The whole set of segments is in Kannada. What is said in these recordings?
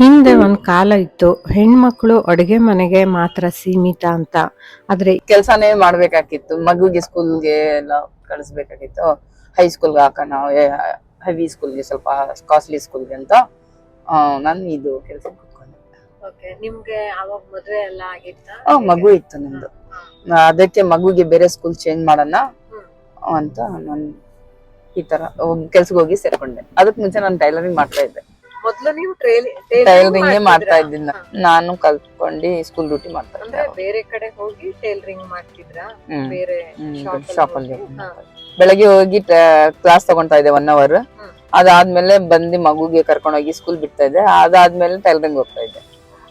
ಹಿಂದೆ ಒಂದ್ ಕಾಲ ಇತ್ತು. ಹೆಣ್ಮಕ್ಳು ಅಡುಗೆ ಮನೆಗೆ ಮಾತ್ರ ಸೀಮಿತ ಅಂತ. ಆದ್ರೆ ಕೆಲಸನೇ ಮಾಡ್ಬೇಕಾಗಿತ್ತು. ಮಗುಗೆ ಸ್ಕೂಲ್ಗೆ ಎಲ್ಲ ಕಳಿಸ್ಬೇಕಾಗಿತ್ತು. ಹೈಸ್ಕೂಲ್ಗೆ ಹಾಕೋಣ ಹೆವಿ ಸ್ಕೂಲ್ಗೆ ಸ್ವಲ್ಪ ಕಾಸ್ಟ್ಲಿ ಸ್ಕೂಲ್ಗೆ ಅಂತ ನಾನು ಇದು ಕೆಲಸ ಕೂತ್ಕೊಂಡೆ ಓಕೆ ನಿಮ್ಗೆ ಅವಾಗ ಮದುವೆ ಎಲ್ಲ ಆಗಿತ್ತು? ಮಗು ಇತ್ತು ನಂದು ಅದಕ್ಕೆ ಮಗುಗೆ ಬೇರೆ ಸ್ಕೂಲ್ ಚೇಂಜ್ ಮಾಡೋಣ ಅಂತ ನಾನು ಈ ತರ ಕೆಲ್ಸಕ್ಕೆ ಹೋಗಿ ಸೇರ್ಕೊಂಡೆ. ಅದಕ್ ಮುಂಚೆ ನಾನು ಟೈಲರಿಂಗ್ ಮಾಡ್ತಾ ಇದ್ದೆ. ಮೊದ್ಲು ನೀವು ಟೈಲರಿಂಗ್ ಮಾಡ್ತಾ ಇದ್ದೀನಿ ನಾನು. ಕಲ್ತ್ಕೊಂಡು ಸ್ಕೂಲ್ ಡ್ಯೂಟಿ ಮಾಡ್ತಾ ಇದ್ದೆ. ಬೇರೆ ಕಡೆ ಹೋಗಿ ಟೈಲರಿಂಗ್ ಮಾಡ್ತಿದ್ರಾ? ಬೇರೆ ಶಾಪ್ ಅಲ್ಲಿ ಬೆಳಗ್ಗೆ ಹೋಗಿ ಕ್ಲಾಸ್ ತಗೊಂತಾ ಇದ್ದೆ ಒನ್ ಅವರ್. ಅದಾದ್ಮೇಲೆ ಬಂದು ಮಗುಗೆ ಕರ್ಕೊಂಡೋಗಿ ಸ್ಕೂಲ್ ಬಿಡ್ತಾ ಇದ್ದೆ. ಅದಾದ್ಮೇಲೆ ಟೈಲರಿಂಗ್ ಹೋಗ್ತಾ ಇದ್ದೆ.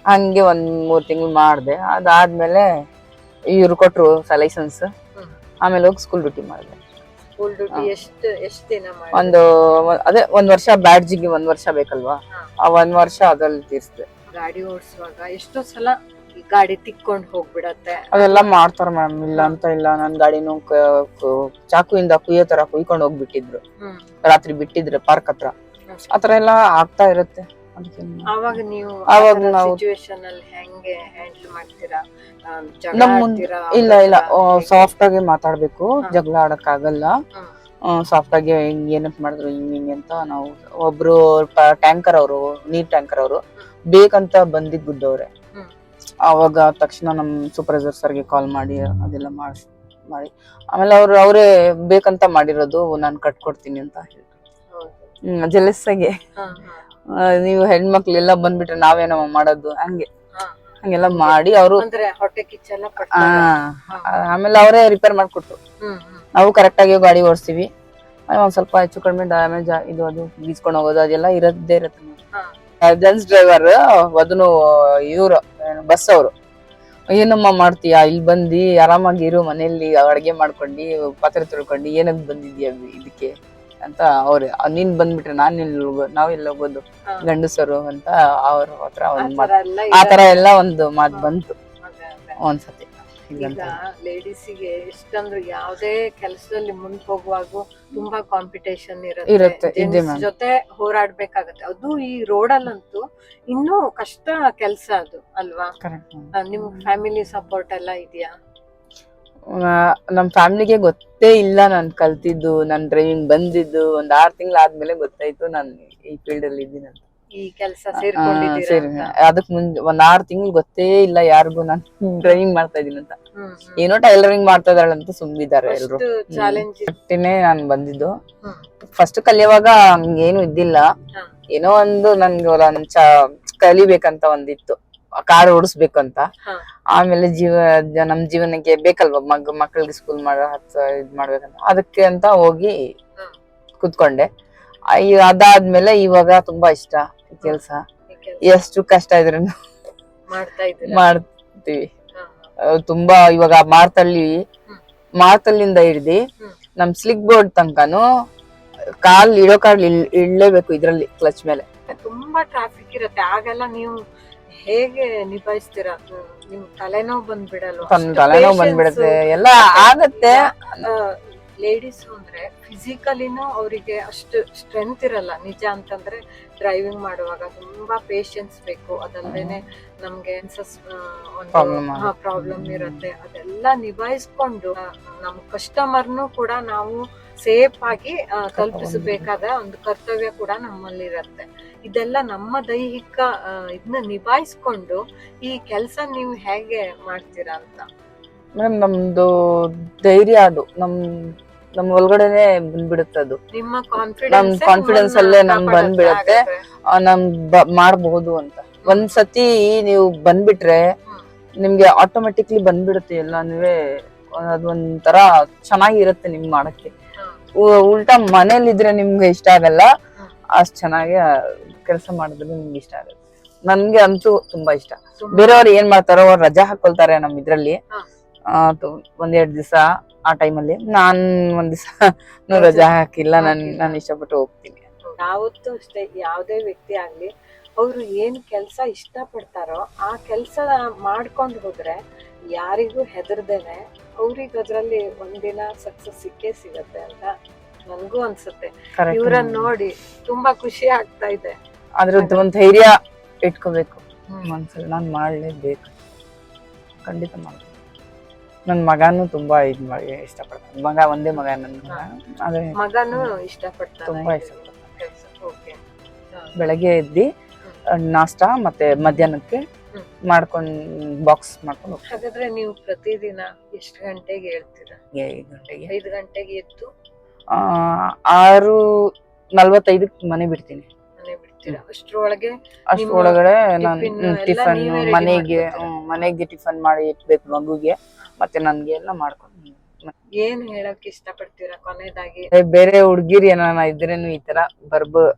ಹಂಗೆ ಒಂದ್ ಮೂರ್ ತಿಂಗಳು ಮಾಡಿದೆ. ಅದಾದ್ಮೇಲೆ ಇವ್ರು ಕೊಟ್ರು ಲೈಸೆನ್ಸ್ ಆಮೇಲೆ ಹೋಗಿ ಸ್ಕೂಲ್ ಡ್ಯೂಟಿ ಮಾಡಿದೆ. ಸ್ಕೂಲ್ ಡ್ಯೂಟಿ ಎಷ್ಟು ಎಷ್ಟು ದಿನ ಮಾಡಿ ಒಂದು ಅದೇ ಒಂದ್ ವರ್ಷ ಬ್ಯಾಡ್ಜಿಗೆ ಒಂದ್ ವರ್ಷ ಬೇಕಲ್ವಾ? ಆ ಒಂದ್ ವರ್ಷ ಅದ್ರಲ್ಲಿ ತೀರ್ಸ್ತೇವೆ ಗಾಡಿ ಓಡಿಸುವಾಗ ಎಷ್ಟೋ ಸಲ ಈ ಗಾಡಿ ತಿಕ್ಕೊಂಡ್ ಹೋಗ್ಬಿಡತ್ತೆ. ಅದೆಲ್ಲ ಮಾಡ್ತಾರ ಮ್ಯಾಮ್ ಇಲ್ಲ ಅಂತ ಇಲ್ಲ. ನನ್ ಗಾಡಿನೂ ಕ- ಕು- ಚಾಕುಯಿಂದ ಕುಯ್ಯೋ ತರ ಕುಯ್ಕೊಂಡು ಹೋಗ್ಬಿಟ್ಟಿದ್ರು. ರಾತ್ರಿ ಬಿಟ್ಟಿದ್ರೆ ಪಾರ್ಕ್ ಹತ್ರ. ಆತರ ಎಲ್ಲ ಆಗ್ತಾ ಇರುತ್ತೆ. ನೀವು ಆವಾಗ ನಾವು- ಸಿಚುವೇಶನ್ ಅಲ್ಲಿ ಹೆಂಗೆ ಹ್ಯಾಂಡಲ್ ಮಾಡ್ತೀರಾ? ಆ, ಜಗಳ ನಮ್ ಮುಂದ್- ಆಡ್ತೀರಾ? ಇಲ್ಲ ಇಲ್ಲ? ಸಾಫ್ಟ್ ಆಗಿ ಮಾತಾಡ್ಬೇಕು. ಜಗಳ ಆಡಕ್ ಆಗಲ್ಲ ಹ್ಮ್. ಸಾಫ್ಟ್ ಆಗಿ ಹಿಂಗ್ ಏನಕ್ ಮಾಡಿದ್ರು ಹಿಂಗ್ ಹಿಂಗೆ ಅಂತ ನಾವು ಒಬ್ರು ಟ್ಯಾಂಕರ್ ಅವರು ನೀರ್ ಟ್ಯಾಂಕರ್ ಅವರು ಬೇಕಂತ ಬಂದಿದ್ ಗುದ್ದವ್ರೆ ಹ್ಮ್. ಅವಾಗ ತಕ್ಷಣ ನಮ್ ಸೂಪರ್ವೈಸರ್ ಸರ್ಗೆ ಕಾಲ್ ಮಾಡಿ ಅದೆಲ್ಲ ಮಾಡಿಸ್ ಮಾಡಿ. ಆಮೇಲೆ ಅವ್ರು ಅವರೇ ಬೇಕಂತ ಮಾಡಿರೋದು ನಾನು ಕಟ್ಕೊಡ್ತೀನಿ ಅಂತ ಹೇಳಿ ಹೌದು. ಜೆಲಸ್ ಆಗಿ. ಹಾ, ಹಾ, ಆ, ನೀವು ಹೆಣ್ಮಕ್ಳೆಲ್ಲ ಬಂದ್ಬಿಟ್ರೆ ನಾವೇನಮ್ಮ ಮಾಡೋದು ಹಂಗೆ. ಹಂಗೆಲ್ಲ ಮಾಡಿ ಅವರು ಹೊಟ್ಟೆ ಕಿಚ್ಚೆಲ್ಲ ಆಮೇಲೆ ಅವರೇ ರಿಪೇರ್ ಮಾಡ್ಕೊಟ್ರು. ನಾವು ಕರೆಕ್ಟ್ ಆಗಿ ಗಾಡಿ ಓಡಿಸ್ತೀವಿ. ಒಂದ್ ಸ್ವಲ್ಪ ಹೆಚ್ಚು ಕಡಿಮೆ ಡ್ಯಾಮೇಜ್ ಇದು ಅದು ಬೀಸ್ಕೊಂಡು ಹೋಗೋದು ಅದೆಲ್ಲ ಇರದ್ದೇ ಇರತ್ತೆ. ಜೆಂಟ್ಸ್ ಡ್ರೈವರ್ ಅದನ್ನು ಇವ್ರು ಬಸ್ ಅವರು. ಏನಮ್ಮ ಮಾಡ್ತೀಯಾ? ಇಲ್ಲಿ ಬಂದಿ ಆರಾಮಾಗಿರು ಮನೆಯಲ್ಲಿ ಅಡ್ಗೆ ಮಾಡ್ಕೊಂಡು ಪಾತ್ರೆ ತೊಳ್ಕೊಂಡು ಏನಕ್ಕೆ ಬಂದಿದ್ಯಾ ಇದಕ್ಕೆ? ಅಂತ ಅವ್ರ ನೀನ್ ಬಂದ್ಬಿಟ್ರೆ ನಾನ್ ಎಲ್ಲಿ ಹೋಗೋದು ನಾವ್ ಇಲ್ಲಿ ಹೋಗೋದು. ಗಂಡಸರು ಅಂತ ಅವ್ರ ಹತ್ರ ಆತರ ಒಂದ್ ಮಾತ್ ಎಲ್ಲ ಆ ತರ ಎಲ್ಲ ಒಂದು ಮಾತ್ ಬಂತು. ಒಂದ್ಸತಿ. ಈಗ ಲೇಡೀಸಿಗೆ ಎಷ್ಟಂದ್ರೆ ಯಾವ್ದೇ ಕೆಲಸದಲ್ಲಿ ಮುಂದೆ ಹೋಗುವಾಗ ತುಂಬಾ ಕಾಂಪಿಟೇಷನ್ ಇರುತ್ತೆ. ಜೊತೆ ಹೋರಾಡ್ಬೇಕಾಗತ್ತೆ. ಅದು ಈ ರೋಡಲ್ಲಂತೂ ಇನ್ನೂ ಕಷ್ಟ ಕೆಲಸ ಅದು ಅಲ್ವಾ? ನಿಮ್ ಫ್ಯಾಮಿಲಿ ಸಪೋರ್ಟ್ ಎಲ್ಲ ಇದೆಯಾ? ನಮ್ ಫ್ಯಾಮಿಲಿಗೆ ಗೊತ್ತೇ ಇಲ್ಲ ನಾನ್ ಕಲ್ತಿದ್ದು ನಾನ್ ಡ್ರೈವಿಂಗ್ ಬಂದಿದ್ದು ಒಂದ್ ಆರ್ ತಿಂಗ್ಳು ಆದ್ಮೇಲೆ ಗೊತ್ತಾಯ್ತು ನಾನ್ ಈ ಫೀಲ್ಡ್ ಅಲ್ಲಿ ಇದ್ದೀನಿ ಅಂತ ಈ ಕೆಲಸ ಸೇರ್ಕೊಂಡಿದ್ದೀರಾ ಸರಿ ಅದಕ್ ಮುಂಚೆ ಒಂದ್ ಆರ್ ತಿಂಗಳು ಗೊತ್ತೇ ಇಲ್ಲ ಯಾರಿಗೂ ನಾನ್ ಡ್ರೈವಿಂಗ್ ಮಾಡ್ತಾ ಇದೀನಿ ಅಂತ. ಏನೋ ಟೈಲರಿಂಗ್ ಮಾಡ್ತಾ ಇದ್ದಾಳಂತ ಸುಮ್ಮಿದ್ದಾರೆ ಎಲ್ರು. ಅಷ್ಟೇನೆ ನಾನ್ ಬಂದಿದ್ದು. ಫಸ್ಟ್ ಕಲಿಯುವಾಗ ಏನು ಇದ್ದಿಲ್ಲ. ಏನೋ ಒಂದು ನನ್ಗೆ ಕಲಿಬೇಕಂತ ಒಂದಿತ್ತು. ಕಾರ್ ಓಡಿಸ್ಬೇಕಂತ. ಅಂತ ಆಮೇಲೆ ಜೀವ ನಮ್ ಜೀವನಕ್ಕೆ ಬೇಕಲ್ವಾ? ಮಗ್ ಮಕ್ಕಳಿಗೆ ಸ್ಕೂಲ್ ಮಾಡೋ ಹತ್ ಇದ್ ಮಾಡ್ಬೇಕಂತ. ಅದಕ್ಕೆ ಅಂತ ಹೋಗಿ. ಕುತ್ಕೊಂಡೆ. ಅದಾದ್ಮೇಲೆ ಇವಾಗ ತುಂಬಾ ಇಷ್ಟ ಕೆಲ್ಸ. ಎಷ್ಟು ಕಷ್ಟ ಇದ್ರು ಮಾಡ್ತೀವಿ. ತುಂಬಾ ಇವಾಗ ಮಾರ್ತಲ್ಲಿ ಮಾರ್ತಲ್ಲಿಂದ ಹಿಡ್ದಿ. ನಮ್ ಸ್ಲಿಕ್ ಬೋರ್ಡ್ ತನಕನು ಕಾಲ್ ಇಡೋ ಕಾಲ್ ಇಡ್ಲೇಬೇಕು ಇಳ್ಲೇಬೇಕು ಇದ್ರಲ್ಲಿ ಕ್ಲಚ್ ಮೇಲೆ. ತುಂಬಾ ಟ್ರಾಫಿಕ್ ಇರುತ್ತೆ. ಆಗೆಲ್ಲ ನೀವು ಹೇಗೆ ನಿಭಾಯಿಸ್ತೀರಾ? ನಿಮ್ ತಲೆನೋವು ಬಂದ್ಬಿಡಲ್ವಾ? ತನ್ನ ತಲೆನೋವು ಬಂದ್ಬಿಡುತ್ತೆ. ಎಲ್ಲ ಆಗತ್ತೆ. ಲೇಡೀಸ್ ಅಂದ್ರೆ ಫಿಸಿಕಲಿನೂ ಅವರಿಗೆ ಅಷ್ಟು ಸ್ಟ್ರೆಂತ್ ಇರಲ್ಲ. ನಿಜ ಅಂತಂದ್ರೆ ಡ್ರೈವಿಂಗ್ ಮಾಡುವಾಗ ತುಂಬಾ ಪೇಶನ್ಸ್ ಬೇಕು. ಅದಲ್ಲದೆ ನಮ್ಗೆ ಅನ್ಸಸ್ ಪ್ರಾಬ್ಲಮ್ ಇರುತ್ತೆ. ಅದೆಲ್ಲ ನಿಭಾಯಿಸ್ಕೊಂಡು ನಮ್ಮ ನಮ್ ಕಸ್ಟಮರ್ನು ಕೂಡ ನಾವು ಸೇಫ್ ಆಗಿ ಕಲ್ಪಿಸಬೇಕಾದ ತಲುಪಿಸಬೇಕಾದ ಒಂದು ಕರ್ತವ್ಯ ಕೂಡ ನಮ್ಮಲ್ಲಿ ಇರುತ್ತೆ ಇದೆಲ್ಲ ನಮ್ಮ ದೈಹಿಕ ಇದನ್ನ ನಿಭಾಯಿಸ್ಕೊಂಡು ಈ ಕೆಲಸ ನೀವು ಹೇಗೆ ಮಾಡ್ತೀರಾ ಅಂತ? ಮೇಡಮ್ ನಮ್ದು ಧೈರ್ಯ ಅದು. ನಮ್ ನಮ್ ಒಳಗಡೆನೆ ಬಂದ್ಬಿಡುತ್ತೆ ಅದು. ನಿಮ್ಮ ನಮ್ ಕಾನ್ಫಿಡೆನ್ಸ್ ಅಲ್ಲೇ ನಮ್ ಬಂದ್ಬಿಡತ್ತೆ. ಆ, ನಮ್ ಮಾಡಬಹುದು ಮಾಡ್ಬಹುದು ಅಂತ. ಒಂದ್ ಸತಿ ನೀವು ಬಂದ್ಬಿಟ್ರೆ. ನಿಮ್ಗೆ ಆಟೋಮೆಟಿಕ್ಲಿ ಬಂದ್ಬಿಡುತ್ತೆ ಎಲ್ಲಾನುವೆ ಅದೊಂಥರ ಚೆನ್ನಾಗಿರುತ್ತೆ ನಿಮ್ ಮಾಡಕ್ಕೆ. ಉ- ಮನೇಲಿ ಇದ್ರೆ ನಿಮ್ಗೆ ಇಷ್ಟ ಆಗಲ್ಲ. ಅಷ್ಟ್ ಚೆನ್ನಾಗಿ ಕೆಲಸ ಮಾಡಿದ್ರೆ ನಿಮ್ಗೆ ಇಷ್ಟ ಆಗುತ್ತೆ ನನ್ಗೆ ಅಂತೂ ತುಂಬಾ ಇಷ್ಟ. ಬೇರೆಯವ್ರು ಏನ್ ಮಾಡ್ತಾರೋ ಅವ್ರು ರಜಾ ಹಾಕೊಳ್ತಾರೆ ನಮ್ ಇದ್ರಲ್ಲಿ. ಒಂದೆರಡು ಆ, ತು- ಒಂದೆರಡ್ ದಿವಸ ಆ ಟೈಮಲ್ಲಿ. ನಾನ್ ಒಂದ್ ದಿವಸ ರಜಾ ಹಾಕಿಲ್ಲ. ನಾನ್ ನಾನು ನಾನ್ ಇಷ್ಟಪಟ್ಟು ಹೋಗ್ತೀನಿ. ಯಾವತ್ತೂ ಅಷ್ಟೇ ಯಾವುದೇ ವ್ಯಕ್ತಿ ಆಗ್ಲಿ ಅವರು ಏನ್ ಕೆಲಸ ಇಷ್ಟ ಪಡ್ತಾರೋ ಆ ಕೆಲಸ ಮಾಡ್ಕೊಂಡು ಹೋದ್ರೆ ಯಾರಿಗೂ ಹೆದರ್ದೇನೆ ಅವ್ರಿಗೆ ಅದರಲ್ಲಿ ಒಂದಿನ ಸಕ್ಸಸ್ ಸಿಕ್ಕೇ ಸಿಗತ್ತೆ ಅಂತ ನನ್ಗೂ ಅನ್ಸುತ್ತೆ. ಇವರನ್ನ ಇವ್ರನ್ನ ನೋಡಿ ತುಂಬಾ ಖುಷಿ ಆಗ್ತಾ ಇದೆ. ಅದ್ರದ್ದು ಒಂದು ಧೈರ್ಯ ಇಟ್ಕೋಬೇಕು. ಮನ್ಸಲ್ಲಿ ನಾನು ಮಾಡಲೇಬೇಕು. ಖಂಡಿತ ಮಾಡ್ತೀನಿ. ನನ್ನ ಮಗನೂ ತುಂಬಾ ಇದು ಮಾಡಿ ಇಷ್ಟಪಡ್ತಾನೆ. ಮಗ ಒಂದೇ ಮಗ ನನ್ನ ಮಗ. ಅದೇ ಮಗನು ಇಷ್ಟಪಡ್ತಾನೆ. ತುಂಬಾ ಇಷ್ಟಪಡ್ತಾನೆ. ಬೆಳಗ್ಗೆ ಎದ್ದು ನಾಷ್ಟ ಮತ್ತೆ ಮಧ್ಯಾಹ್ನಕ್ಕೆ. ಮಾಡ್ಕೊಂಡು ಬಾಕ್ಸ್ ಮಾಡ್ಕೊಂಡು ಹಾಗಾದ್ರೆ ನೀವು ಪ್ರತಿದಿನ ಎಷ್ಟು ಗಂಟೆಗೆ ಹೇಳ್ತೀರಾ? ಐದು ಗಂಟೆಗೆ. ಐದು ಗಂಟೆಗೆ ಎದ್ದು? ಆ, ಆರು ನಲ್ವತ್ತೈದಕ್ಕೆ ಮನೆ ಬಿಡ್ತೀನಿ. ಮನೆ ಬಿಡ್ತೀರಾ? ಅಷ್ಟ್ರೊಳಗೆ ಅಷ್ಟ್ ಒಳಗಡೆ ನಾನು tiffin ಎಲ್ಲ ಟಿಫನ್ ನೀವೇ ready ಮನೆಗೆ ಮಾಡ್ಕೊತೀರಾ? ಹ್ಮ್, ಮನೆಗೆ ಟಿಫನ್ ಮಾಡಿ ಇಟ್ಬೇಕು ಮಗುಗೆ ಮತ್ತೆ ನನ್ಗೆ ಎಲ್ಲ ಮಾಡ್ಕೊಂಡು ಏನ್ ಹೇಳಕ್ ಇಷ್ಟಪಡ್ತೀರಾ ಕೊನೆಯದಾಗಿ ಅದೇ ಬೇರೆ ಹುಡ್ಗಿರ್ ಏನಾನ ಇದ್ರೇನು ಈ ತರ ಬರ್ಬ